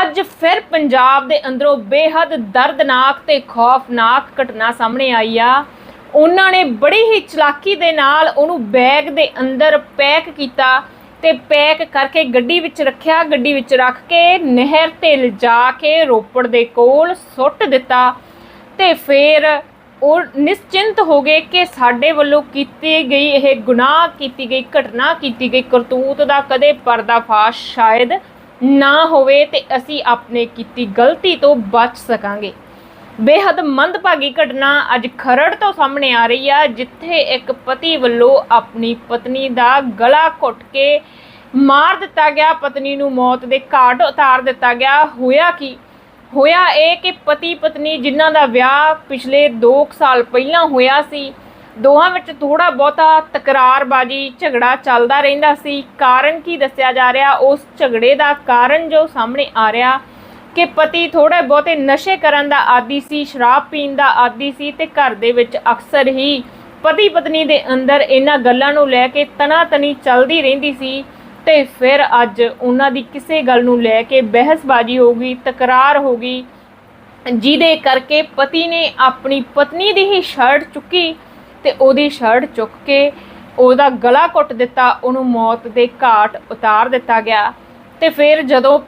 ਅੱਜ ਫਿਰ ਪੰਜਾਬ ਦੇ ਅੰਦਰੋਂ ਬੇਹੱਦ ਦਰਦਨਾਕ ਤੇ ਖੌਫਨਾਕ ਘਟਨਾ ਸਾਹਮਣੇ ਆਈ ਆ। ਉਹਨਾਂ ਨੇ ਬੜੀ ਹੀ ਚਲਾਕੀ ਦੇ ਨਾਲ ਉਹਨੂੰ ਬੈਗ ਦੇ ਅੰਦਰ ਪੈਕ ਕੀਤਾ ਤੇ ਪੈਕ ਕਰਕੇ ਗੱਡੀ ਵਿੱਚ ਰੱਖਿਆ। ਗੱਡੀ ਵਿੱਚ ਰੱਖ ਕੇ ਨਹਿਰ ਤੇ ਲਿਜਾ ਕੇ ਰੋਪੜ ਦੇ ਕੋਲ ਸੁੱਟ ਦਿੱਤਾ ਤੇ ਫਿਰ ਉਹ ਨਿਸ਼ਚਿੰਤ ਹੋ ਗਏ ਕਿ ਸਾਡੇ ਵੱਲੋਂ ਕੀਤੀ ਗਈ, ਇਹ ਗੁਨਾਹ ਕੀਤੀ ਗਈ, ਘਟਨਾ ਕੀਤੀ ਗਈ। ਕਰਤੂਤ ਦਾ ਕਦੇ ਪਰਦਾਫਾਸ਼ ਸ਼ਾਇਦ ਨਾ ਹੋਵੇ ਤੇ ਅਸੀਂ ਆਪਣੇ ਕੀਤੀ ਗਲਤੀ ਤੋਂ ਬਚ ਸਕਾਂਗੇ। ਬੇਹੱਦ ਮੰਦਭਾਗੀ ਘਟਨਾ ਅੱਜ ਖਰੜ ਤੋਂ ਸਾਹਮਣੇ ਆ ਰਹੀ ਆ, ਜਿੱਥੇ ਇੱਕ ਪਤੀ ਵੱਲੋਂ ਆਪਣੀ ਪਤਨੀ ਦਾ ਗਲਾ ਘੁੱਟ ਕੇ ਮਾਰ ਦਿੱਤਾ ਗਿਆ। ਪਤਨੀ ਨੂੰ ਮੌਤ ਦੇ ਘਾਟ ਉਤਾਰ ਦਿੱਤਾ ਗਿਆ। ਹੋਇਆ ਕੀ? ਹੋਇਆ ਇਹ ਕਿ ਪਤੀ ਪਤਨੀ ਜਿਨ੍ਹਾਂ ਦਾ ਵਿਆਹ ਪਿਛਲੇ 2 ਸਾਲ ਪਹਿਲਾਂ ਹੋਇਆ ਸੀ ਦੋਹਾਂ ਵਿੱਚ ਥੋੜਾ ਬਹੁਤਾ ਤਕਰਾਰਬਾਜੀ, ਝਗੜਾ ਚੱਲਦਾ ਰਹਿੰਦਾ ਸੀ। ਕਾਰਨ ਕੀ ਦੱਸਿਆ ਜਾ ਰਿਹਾ? ਉਸ ਝਗੜੇ ਦਾ ਕਾਰਨ ਜੋ ਸਾਹਮਣੇ ਆ ਰਿਹਾ ਕਿ ਪਤੀ ਥੋੜੇ ਬਹੁਤੇ ਨਸ਼ੇ ਕਰਨ ਦਾ ਆਦੀ ਸੀ, ਸ਼ਰਾਬ ਪੀਣ ਦਾ ਆਦੀ ਸੀ ਤੇ ਘਰ ਦੇ ਵਿੱਚ ਅਕਸਰ ਹੀ ਪਤੀ ਪਤਨੀ ਦੇ ਅੰਦਰ ਇਹਨਾਂ ਗੱਲਾਂ ਨੂੰ ਲੈ ਕੇ ਤਣਾ ਤਣੀ ਚੱਲਦੀ ਰਹਿੰਦੀ ਸੀ ਤੇ ਫਿਰ ਅੱਜ ਉਹਨਾਂ ਦੀ ਕਿਸੇ ਗੱਲ ਨੂੰ ਲੈ ਕੇ ਬਹਿਸਬਾਜ਼ੀ ਹੋ ਗਈ, ਤਕਰਾਰ ਹੋ ਗਈ। ਜਿਹਦੇ ਕਰਕੇ ਪਤੀ ਨੇ ਆਪਣੀ ਪਤਨੀ ਦੀ ਹੀ ਸ਼ਰਟ ਚੁੱਕੀ। ਤੇ ਉਹਦੀ ਸ਼ਰਟ ਚੁੱਕ ਕੇ ਉਹਦਾ ਗਲਾ ਘੁੱਟ ਦਿੱਤਾ, ਉਹਨੂੰ ਮੌਤ ਦੇ ਘਾਟ ਉਤਾਰ ਦਿੱਤਾ ਗਿਆ ਤੇ ਫਿਰ ਜਦੋਂ